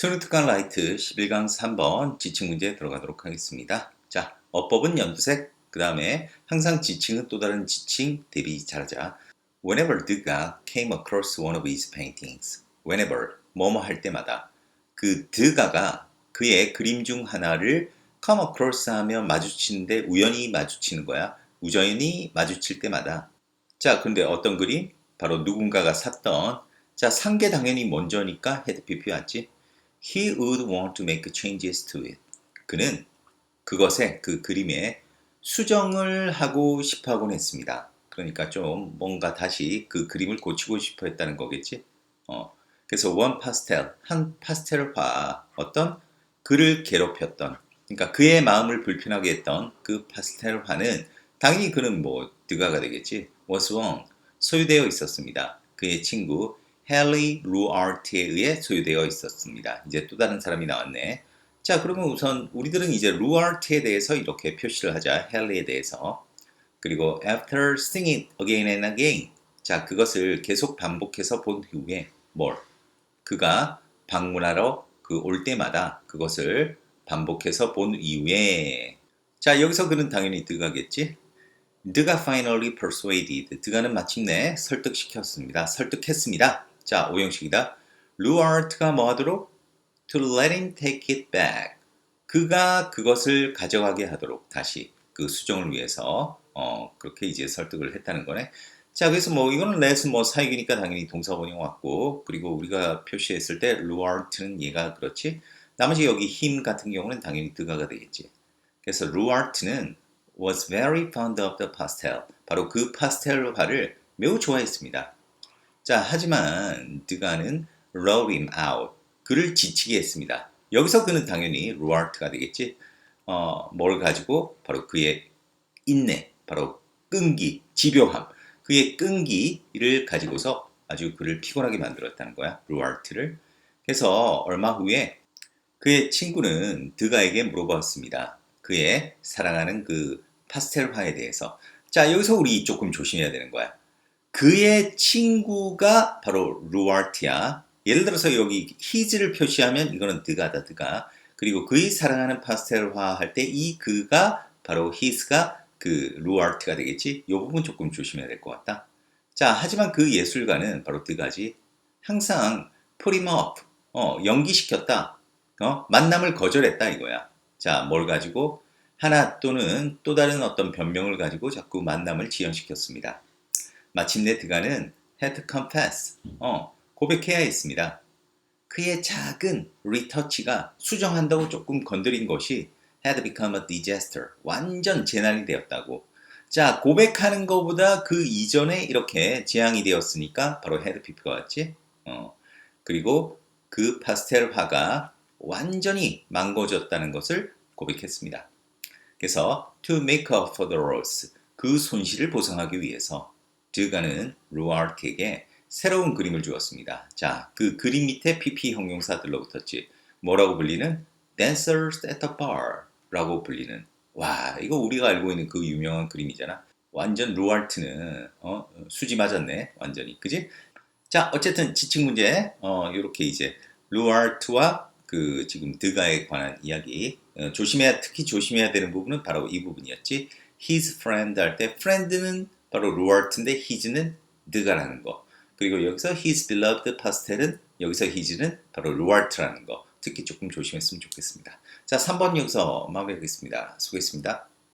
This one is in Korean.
수능 특강 라이트 11강 3번 지칭 문제 들어가도록 하겠습니다. 자, 어법은 연두색, 그 다음에 항상 지칭은 또 다른 지칭 대비 잘하자. Whenever 드가 came across one of his paintings, whenever 뭐뭐 할 때마다 그 드가가 그의 그림 중 하나를 come across 하면 마주치는데 우연히 마주치는 거야. 우연히 마주칠 때마다. 자, 근데 어떤 그림? 바로 누군가가 샀던 자, 산 게 당연히 먼저니까 헤드 PP 왔지. He would want to make changes to it. 그는 그것에 그 그림에 수정을 하고 싶어 하곤 했습니다. 그러니까 좀 뭔가 다시 그 그림을 고치고 싶어 했다는 거겠지. 어. 그래서 one pastel 한 파스텔화 어떤 그를 괴롭혔던 그러니까 그의 마음을 불편하게 했던 그 파스텔화는 당연히 그는 뭐 드가가 되겠지. was wrong 소유되어 있었습니다. 그의 친구 헨리 루아르트에 의해 소유되어 있었습니다. 이제 또 다른 사람이 나왔네. 자, 그러면 우선 우리들은 이제 루아르트에 대해서 이렇게 표시를 하자. 헨리에 대해서. 그리고 after seeing it again and again. 자, 그것을 계속 반복해서 본 후에 뭘? 그가 방문하러 그 올 때마다 그것을 반복해서 본 이후에 자, 여기서 그는 당연히 드가겠지? 드가 finally persuaded. 드가는 마침내 설득시켰습니다. 설득했습니다. 자, 오형식이다. 루아르트가 뭐 하도록? To let him take it back. 그가 그것을 가져가게 하도록 다시 그 수정을 위해서 어, 그렇게 이제 설득을 했다는 거네. 자, 그래서 뭐 이거는 let은 뭐 사역이니까 당연히 동사번역 왔고 그리고 우리가 표시했을 때 루아르트는 얘가 그렇지. 나머지 여기 힘 같은 경우는 당연히 드가가 되겠지. 그래서 루아르트는 was very fond of the pastel. 바로 그 파스텔 화를 매우 좋아했습니다. 자, 하지만 드가는 wrote him out. 그를 지치게 했습니다. 여기서 그는 당연히 루아르트가 되겠지. 어, 뭘 가지고 바로 그의 인내, 바로 끈기, 집요함, 그의 끈기를 가지고서 아주 그를 피곤하게 만들었다는 거야. 루아르트를. 그래서 얼마 후에 그의 친구는 드가에게 물어봤습니다. 그의 사랑하는 그 파스텔화에 대해서. 자, 여기서 우리 조금 조심해야 되는 거야. 그의 친구가 바로 루아르트야. 예를 들어서 여기 히즈를 표시하면 이거는 드가다, 드가. 그리고 그의 사랑하는 파스텔화 할 때 이 그가 바로 히스가 그 루아르트가 되겠지. 이 부분 조금 조심해야 될 것 같다. 자, 하지만 그 예술가는 바로 드가지. 항상 him up. 어, 연기시켰다. 어, 만남을 거절했다 이거야. 자, 뭘 가지고 하나 또는 또 다른 어떤 변명을 가지고 자꾸 만남을 지연시켰습니다. 마침내 드가는 had to confess, 어, 고백해야 했습니다. 그의 작은 리터치가 수정한다고 조금 건드린 것이 had become a disaster, 완전 재난이 되었다고. 자, 고백하는 것보다 그 이전에 이렇게 재앙이 되었으니까 바로 had pp가 왔지. 어, 그리고 그 파스텔 화가 완전히 망가졌다는 것을 고백했습니다. 그래서 to make up for the loss, 그 손실을 보상하기 위해서 드가는 루아르트에게 새로운 그림을 주었습니다. 자, 그 그림 밑에 PP 형용사 들러붙었지. 뭐라고 불리는? Dancers at the bar 라고 불리는 와, 이거 우리가 알고 있는 그 유명한 그림이잖아. 완전 루아르트는 어, 수지 맞았네. 완전히. 그지? 자, 어쨌든 지칭 문제 어, 이렇게 이제 루아르트와 그 지금 드가에 관한 이야기 어, 조심해야 특히 조심해야 되는 부분은 바로 이 부분이었지. his friend 할 때 friend는 바로 루아르트인데 his는 드가라는 거. 그리고 여기서 his beloved pastel은 여기서 his는 바로 루아르트라는 거. 특히 조금 조심했으면 좋겠습니다. 자, 3번 여기서 마무리하겠습니다. 수고했습니다.